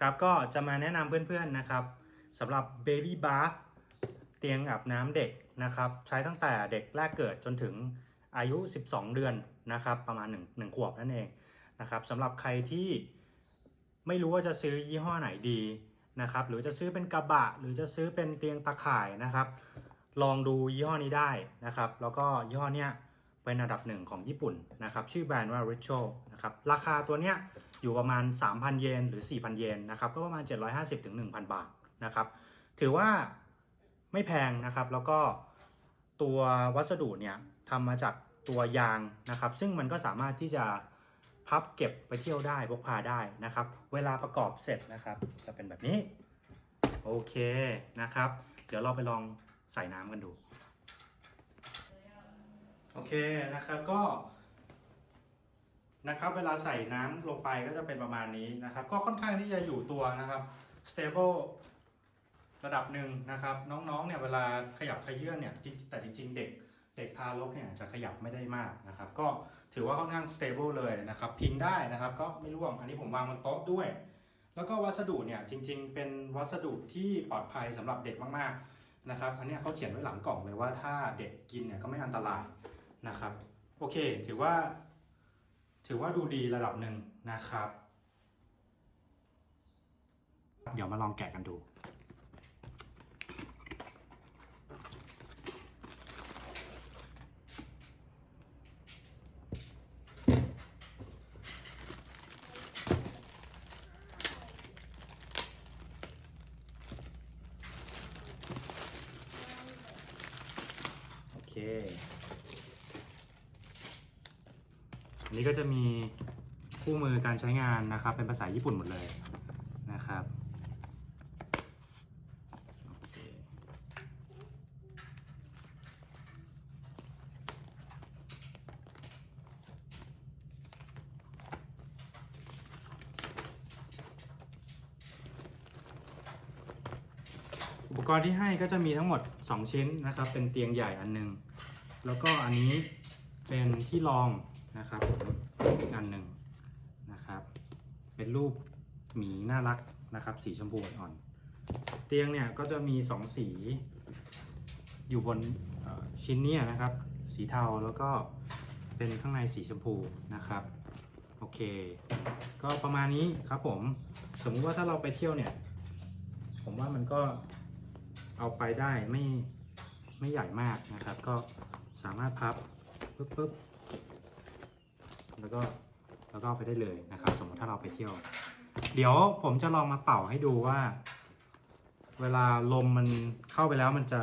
ครับก็จะมาแนะนำเพื่อนๆนะครับสำหรับ Baby Bath เตียงอาบน้ำเด็กนะครับใช้ตั้งแต่เด็กแรกเกิดจนถึงอายุ 12 เดือนนะครับประมาณ1 1ขวบนั่นเองนะครับสำหรับใครที่ไม่รู้ว่าจะซื้อยี่ห้อไหนดีนะครับหรือจะซื้อเป็นกระบะ หรือจะซื้อเป็นเตียงตะข่ายนะครับ ลองดูยี่ห้อนี้ได้นะครับ แล้วก็ยี่ห้อเนี้ย เป็นอันดับหนึ่งของญี่ปุ่นนะครับชื่อแบรนด์ว่า Richo นะครับราคาตัวเนี้ยอยู่ประมาณ 3,000 เยนหรือ 4,000 เยนนะครับก็ประมาณ 750ถึง1,000 บาทนะครับถือว่าไม่แพงนะครับแล้วก็ตัววัสดุเนี่ยทำมาจากตัวยางนะครับซึ่งมันก็สามารถที่จะพับเก็บไปเที่ยวได้พกพาได้นะครับ เวลาประกอบเสร็จนะครับ จะเป็นแบบนี้ โอเคนะครับ เดี๋ยวเราไปลองใส่น้ำกันดู โอเคนะครับก็นะครับเวลาใส่น้ำลงไปก็จะเป็นประมาณนี้นะครับ ก็ค่อนข้างที่จะอยู่ตัวนะครับ stable ระดับหนึ่งนะครับ น้องๆเนี่ยเวลาขยับขยื่นเนี่ยจริงแต่จริงๆเด็กเด็กทารกเนี่ยจะขยับไม่ได้มากนะครับ ก็ถือว่าค่อนข้าง stable เลยนะครับ พิงได้นะครับก็ไม่ร่วงอันนี้ผมวางบนโต๊ะด้วย แล้วก็วัสดุเนี่ยจริง ๆ เป็นวัสดุที่ปลอดภัยสำหรับเด็กมากๆนะครับ อันนี้เขาเขียนไว้หลังกล่องเลยว่าถ้าเด็กกินเนี่ยก็ไม่อันตราย นะครับโอเคถือว่า ถือว่าดูดีระดับหนึ่งนะครับ เดี๋ยวมาลองแกะกันดู โอเค อันนี้ก็จะมีคู่มือการใช้งานนะครับ เป็นภาษาญี่ปุ่นหมดเลยนะครับอุปกรณ์ที่ให้ก็จะมีทั้งหมด 2 ชิ้นนะครับ เป็นเตียงใหญ่อันหนึง แล้วก็อันนี้เป็นที่รอง นะครับอีกอันหนึ่งนะครับ เป็นรูปหมีน่ารักนะครับ สีชมพูอ่อนเตียงเนี่ยก็จะมี 2 สี อยู่บนชิ้นนี้นะครับ สีเทาแล้วก็เป็นข้างในสีชมพูนะครับโอเค ก็ประมาณนี้ครับผมสมมุติว่าถ้าเราไปเที่ยวเนี่ย ผมว่ามันก็เอาไปได้ไม่ไม่ใหญ่มากนะครับ ก็สามารถพับปึ๊บปึ๊บ แล้วก็แล้วก็ไปได้เลยนะครับ สมมติถ้าเราไปเที่ยว เดี๋ยวผมจะลองมาเป่าให้ดูว่า เวลาลมมันเข้าไปแล้วมันจะ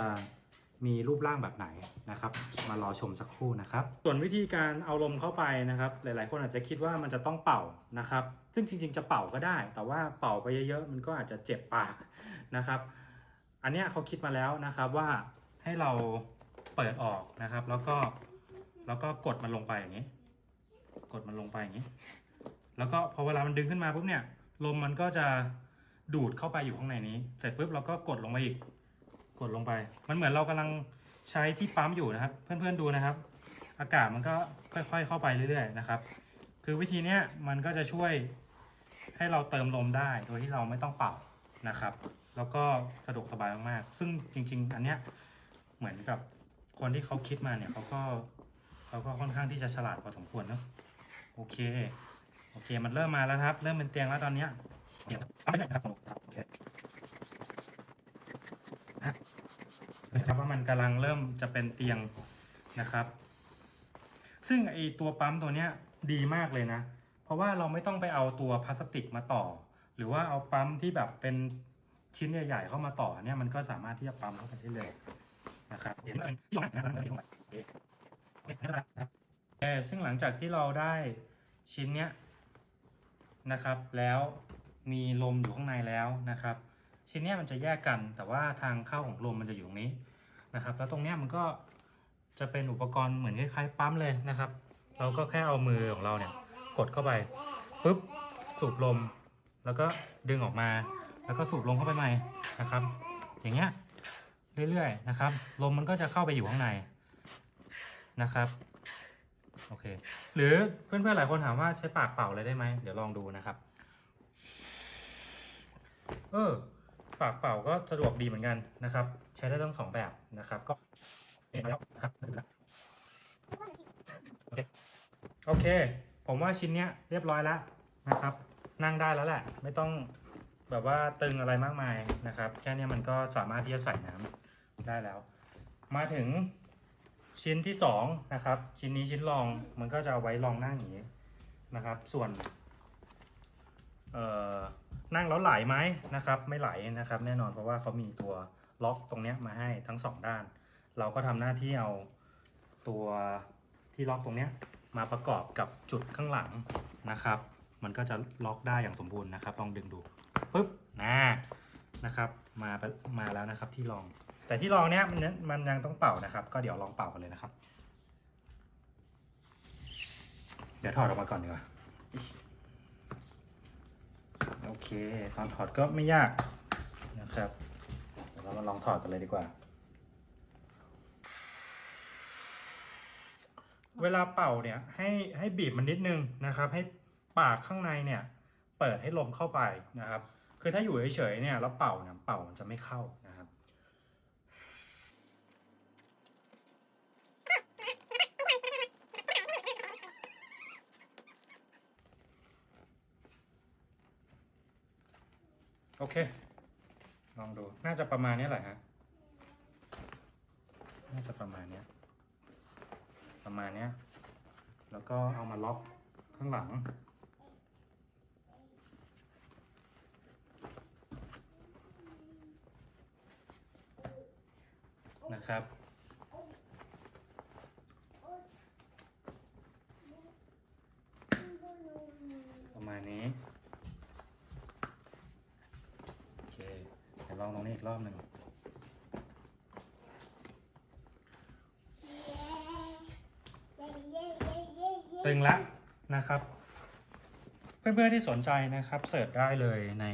มีรูปร่างแบบไหนนะครับ มารอชมสักครู่นะครับ ส่วนวิธีการเอาลมเข้าไปนะครับ หลาย ๆ คนอาจจะคิดว่ามันจะต้องเป่านะครับ ซึ่งจริง ๆ จะเป่าก็ได้ แต่ว่าเป่าไปเยอะ ๆ มันก็อาจจะเจ็บปากนะครับ อันนี้เขาคิดมาแล้วนะครับว่าให้เราเปิดออกนะครับ แล้วก็แล้วก็กดมันลงไปอย่างนี้ กดมันลงไปอย่างนี้ แล้วก็พอเวลามันดึงขึ้นมาปุ๊บเนี่ย ลมมันก็จะดูดเข้าไปอยู่ข้างในนี้ เสร็จปุ๊บเราก็กดลงมาอีก กดลงไป มันเหมือนเรากำลังใช้ที่ปั๊มอยู่นะครับ เพื่อนๆดูนะครับ อากาศมันก็ค่อยๆเข้าไปเรื่อยๆนะครับ คือวิธีเนี้ยมันก็จะช่วยให้เราเติมลมได้โดยที่เราไม่ต้องเป่านะครับ แล้วก็สะดวกสบายมากๆ ซึ่งจริง ๆ อันเนี้ยเหมือนกับคนที่เขาคิดมาเนี่ยเขาก็เขาก็ค่อนข้างที่จะฉลาดพอสมควรเนอะ โอเค โอเค มันเริ่มมาแล้วครับ เริ่มเป็นเตียงแล้วตอนเนี้ยเดี๋ยวเอาไม่ได้ครับผมครับโอเคนะครับว่ามันกำลังเริ่มจะเป็นเตียงนะครับ ซึ่งไอตัวปั๊มตัวเนี้ยดีมากเลยนะ เพราะว่าเราไม่ต้องไปเอาตัวพลาสติกมาต่อ หรือว่าเอาปั๊มที่แบบเป็นชิ้นใหญ่ๆเข้ามาต่อเนี่ยมันก็สามารถที่จะปั๊มเข้าไปได้เลยนะครับเดี๋ยวมันที่ลงนะครับที่ลงโอเคโอเคนะครับเออซึ่งหลังจากที่เราได้ ชิ้นเนี้ยนะครับ แล้วมีลมอยู่ข้างในแล้วนะครับ ชิ้นเนี้ยมันจะแยกกัน แต่ว่าทางเข้าของลมมันจะอยู่ตรงนี้นะครับ แล้วตรงเนี้ยมันก็จะเป็นอุปกรณ์เหมือนคล้ายๆปั๊มเลยนะครับ เราก็แค่เอามือของเราเนี่ยกดเข้าไปปุ๊บสูบลม แล้วก็ดึงออกมา แล้วก็สูบลมเข้าไปใหม่นะครับ อย่างเงี้ยเรื่อยๆนะครับ ลมมันก็จะเข้าไปอยู่ข้างในนะครับ โอเค หรือเพื่อนๆหลายคนถามว่าใช้ปากเป่าเลยได้ไหมเดี๋ยวลองดูนะครับ เออ ปากเป่าก็สะดวกดีเหมือนกันนะครับ ใช้ได้ทั้งสองแบบนะครับ ก็เห็นแล้วนะครับโอเคโอเค ผมว่าชิ้นเนี้ยเรียบร้อยแล้วนะครับ นั่งได้แล้วแหละ ไม่ต้องแบบว่าตึงอะไรมากมายนะครับ แค่เนี้ยมันก็สามารถที่จะใส่น้ำได้แล้ว มาถึง ชิ้นที่สองนะครับชิ้นนี้ชิ้นรองมันก็จะเอาไว้รองนั่งอย่างนี้นะครับ ส่วนเอ่อนั่งแล้วไหลไหมนะครับ ไม่ไหลนะครับ แน่นอนเพราะว่าเขามีตัวล็อกตรงนี้มาให้ทั้งสองด้าน เราก็ทำหน้าที่เอาตัวที่ล็อกตรงนี้มาประกอบกับจุดข้างหลังนะครับ มันก็จะล็อกได้อย่างสมบูรณ์นะครับ ลองดึงดูปุ๊บนะนะครับ มามาแล้วนะครับที่รอง แต่ที่รองเนี้ยมันมันยังต้องเป่านะครับ ก็เดี๋ยวลองเป่ากันเลยนะครับ เดี๋ยวถอดออกมาก่อนดีกว่าโอเคตอนถอดก็ไม่ยากนะครับเดี๋ยวเรามาลองถอดกันเลยดีกว่า เวลาเป่าเนี่ยให้ให้บีบมันนิดนึงนะครับ ให้ปากข้างในเนี่ย เปิดให้ลมเข้าไปนะครับ คือถ้าอยู่เฉยๆเนี่ยแล้วเป่าเนี่ยเป่ามันจะไม่เข้านะครับ โอเค ลองดู น่าจะประมาณนี้แหละฮะ น่าจะประมาณนี้ ประมาณนี้ แล้วก็เอามาล็อกข้างหลัง นะครับประมาณนี้ โอเค เดี๋ยวล องตรงนี้อีกรอบหนึ่งตึงแล้วนะครับ เพื่อนๆที่สนใจนะครับเสิร์ชได้เลยใน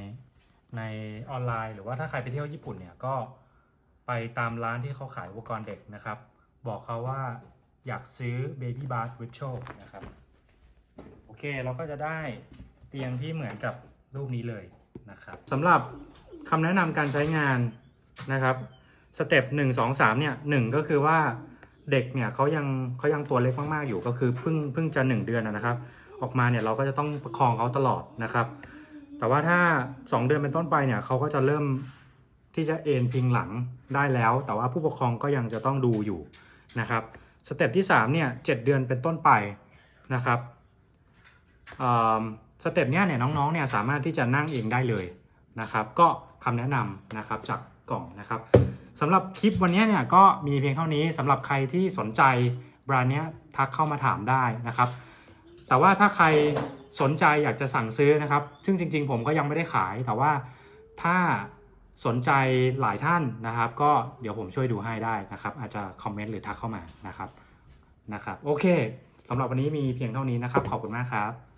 ในออนไลน์ หรือว่าถ้าใครไปเที่ยวญี่ปุ่นเนี่ยก็ไปตามร้านที่เขาขายอุปกรณ์เด็กนะครับ บอกเขาว่าอยากซื้อ Baby Bath Ritual นะครับ โอเคเราก็จะได้เตียงที่เหมือนกับรูปนี้เลยนะครับสำหรับ คำแนะนำการใช้งานนะครับสเต็ปหนึ่งสองสามเนี่ยหนึ่งก็คือว่าเด็กเนี่ยเขายังเขายังตัวเล็กมากๆอยู่ก็คือเพิ่งเพิ่งจะหนึ่งเดือนนะครับ ออกมาเนี่ยเราก็จะต้องประคองเขาตลอดนะครับ แต่ว่าถ้า 2 เดือนเป็นต้นไปเนี่ยเขาก็จะเริ่มที่จะเอนพิงหลังได้แล้ว แต่ว่าผู้ปกครองก็ยังจะต้องดูอยู่นะครับสเต็ปที่3เนี่ยเเดือนเป็นต้นไปนะครับสเต็ปเนี้ยเนี่ยน้องๆเนี่ยสามารถที่จะนั่งเองได้เลย นะครับ ก็คำแนะนำนะครับจากกล่องนะครับสำหรับคลิปวันนี้เนี่ยก็มีเพียงเท่านี้สำหรับใครที่สนใจแบรนด์เนี้ยทักเข้ามาถามได้นะครับ แต่ว่าถ้าใครสนใจอยากจะสั่งซื้อนะครับ ซึ่งจริง ๆ ผมก็ยังไม่ได้ขาย แต่ว่าถ้าสนใจหลายท่านนะครับ ก็เดี๋ยวผมช่วยดูให้ได้นะครับ อาจจะคอมเมนต์หรือทักเข้ามานะครับนะครับ โอเคสำหรับวันนี้มีเพียงเท่านี้นะครับ ขอบคุณมากครับ